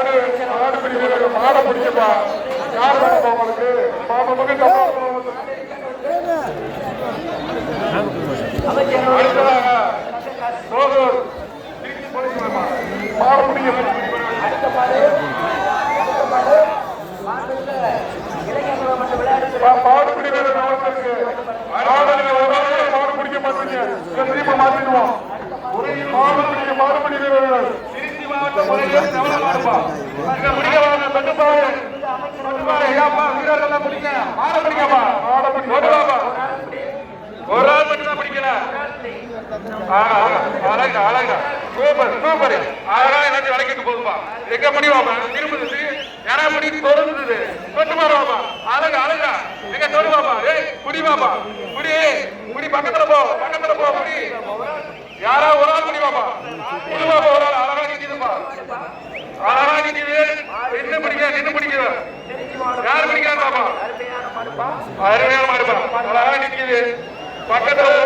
மாடு மாடு பிடிக்கிறது மாடை பிடிக்கப்பா யார் வேணுமா உங்களுக்கு? பாப்பா மகன் அடுத்ததாக சோதூர் மாடு பிடிக்க மாடு மாடு பிடிக்க மாட்டீங்க மாத்திடுவோம் மாடு பிடிக்க மாடு பிடிக்கிறவர்கள் திருச்சி மாவட்ட முறையில் கவனமா இருப்போம் இங்க பிடிக்க வாங்க பெண்ணுப்பாரு பெண்ணுப்பாரு ஐயாப்பா வீரர்கள்லாம் பிடிக்க மாடை பிடிக்கப்பா மாடை பிடிக்க ஒரு ஆள் மட்டும் பிடிக்கல ஆஹா, அழகா அழகா. சூப்பர் சூப்பர் அழகா எல்லாத்தையும் விளக்கிட்டு போதுமா எங்க முடிவாப்பா திரும்புது யாரா முடி தொடர்ந்தது தொட்டு மாறுவாப்பா அழகா அழகா எங்க தொடுவாப்பா ஏய் குடி வாப்பா குடி குடி பக்கத்துல போ பக்கத்துல போ குடி யாரா ஒரு ஆள் முடிவாப்பா குடிவாப்பா ஒரு ஆள் அழகா நிக்குதுப்பா அழகா நிக்குது நின்று பிடிக்க நின்று பிடிக்குது யார் பிடிக்கிறாங்க